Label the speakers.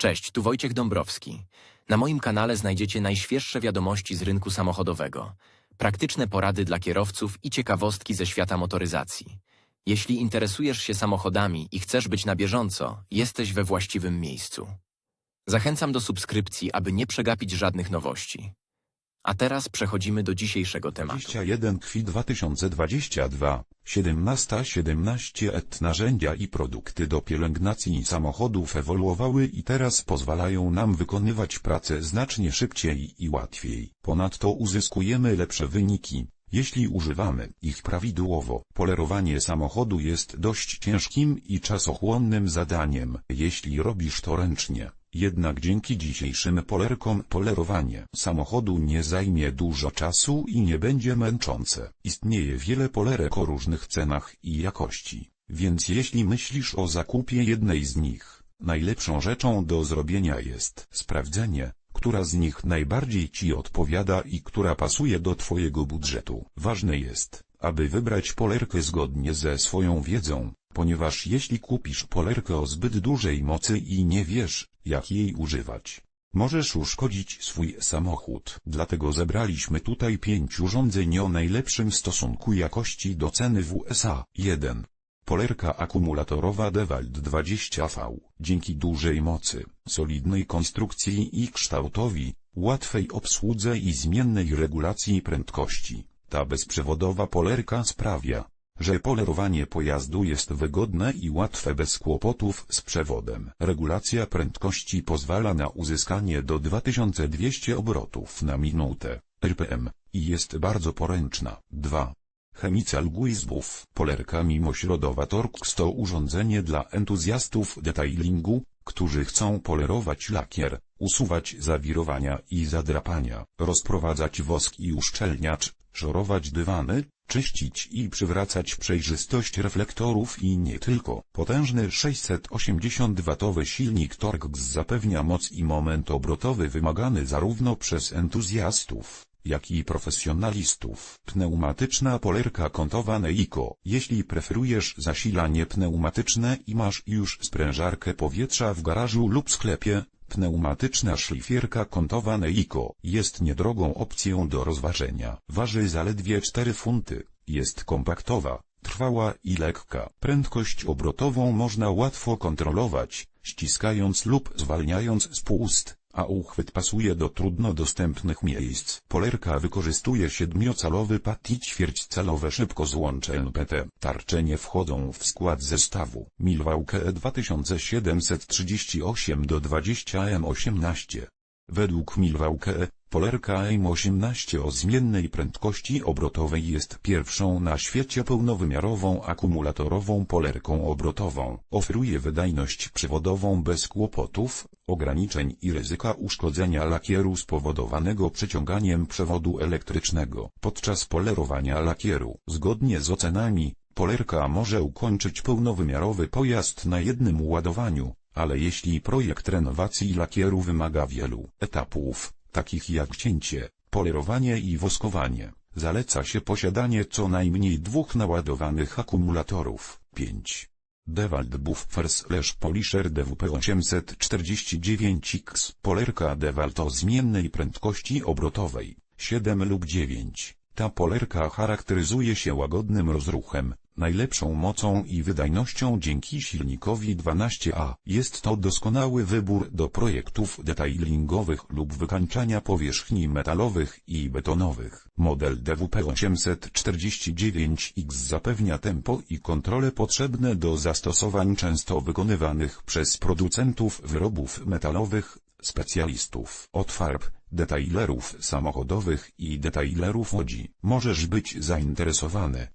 Speaker 1: Cześć, tu Wojciech Dąbrowski. Na moim kanale znajdziecie najświeższe wiadomości z rynku samochodowego, praktyczne porady dla kierowców i ciekawostki ze świata motoryzacji. Jeśli interesujesz się samochodami i chcesz być na bieżąco, jesteś we właściwym miejscu. Zachęcam do subskrypcji, aby nie przegapić żadnych nowości. A teraz przechodzimy do dzisiejszego tematu.
Speaker 2: 21 kwi 2022, 17.17 et narzędzia i produkty do pielęgnacji samochodów ewoluowały i teraz pozwalają nam wykonywać pracę znacznie szybciej i łatwiej. Ponadto uzyskujemy lepsze wyniki, jeśli używamy ich prawidłowo. Polerowanie samochodu jest dość ciężkim i czasochłonnym zadaniem, jeśli robisz to ręcznie. Jednak dzięki dzisiejszym polerkom polerowanie samochodu nie zajmie dużo czasu i nie będzie męczące. Istnieje wiele polerek o różnych cenach i jakości, więc jeśli myślisz o zakupie jednej z nich, najlepszą rzeczą do zrobienia jest sprawdzenie, która z nich najbardziej Ci odpowiada i która pasuje do Twojego budżetu. Ważne jest, aby wybrać polerkę zgodnie ze swoją wiedzą, ponieważ jeśli kupisz polerkę o zbyt dużej mocy i nie wiesz, jak jej używać, możesz uszkodzić swój samochód. Dlatego zebraliśmy tutaj pięć urządzeń o najlepszym stosunku jakości do ceny w USA. 1. Polerka akumulatorowa DeWalt 20V. Dzięki dużej mocy, solidnej konstrukcji i kształtowi, łatwej obsłudze i zmiennej regulacji prędkości, ta bezprzewodowa polerka sprawia, że polerowanie pojazdu jest wygodne i łatwe bez kłopotów z przewodem. Regulacja prędkości pozwala na uzyskanie do 2200 obrotów na minutę, RPM, i jest bardzo poręczna. 2. Chemical Guizbów. Polerka mimośrodowa Torx to urządzenie dla entuzjastów detailingu, którzy chcą polerować lakier, usuwać zawirowania i zadrapania, rozprowadzać wosk i uszczelniacz, szorować dywany, czyścić i przywracać przejrzystość reflektorów i nie tylko. Potężny 680W silnik Torx zapewnia moc i moment obrotowy wymagany zarówno przez entuzjastów, jak i profesjonalistów. Pneumatyczna polerka kątowa Neiko. Jeśli preferujesz zasilanie pneumatyczne i masz już sprężarkę powietrza w garażu lub sklepie, pneumatyczna szlifierka kątowa Neiko jest niedrogą opcją do rozważenia. Waży zaledwie 4 funty, jest kompaktowa, trwała i lekka. Prędkość obrotową można łatwo kontrolować, ściskając lub zwalniając spust a uchwyt pasuje do trudno dostępnych miejsc. Polerka wykorzystuje siedmiocalowy pad i ćwierćcalowe szybkozłącze NPT. Tarcze nie wchodzą w skład zestawu. Milwaukee 2738 do 20 M18. Według Milwaukee, polerka M18 o zmiennej prędkości obrotowej jest pierwszą na świecie pełnowymiarową akumulatorową polerką obrotową. Oferuje wydajność przewodową bez kłopotów, ograniczeń i ryzyka uszkodzenia lakieru spowodowanego przeciąganiem przewodu elektrycznego. Podczas polerowania lakieru, zgodnie z ocenami, polerka może ukończyć pełnowymiarowy pojazd na jednym ładowaniu, ale jeśli projekt renowacji lakieru wymaga wielu etapów, takich jak cięcie, polerowanie i woskowanie, zaleca się posiadanie co najmniej dwóch naładowanych akumulatorów. 5. Dewalt Buffer Slash Polisher DWP 849X Polerka Dewalt o zmiennej prędkości obrotowej 7 lub 9. Ta polerka charakteryzuje się łagodnym rozruchem, najlepszą mocą i wydajnością dzięki silnikowi 12A. Jest to doskonały wybór do projektów detailingowych lub wykańczania powierzchni metalowych i betonowych. Model DWP-849X zapewnia tempo i kontrolę potrzebne do zastosowań często wykonywanych przez producentów wyrobów metalowych, specjalistów od farb, detailerów samochodowych i detailerów łodzi. Możesz być zainteresowany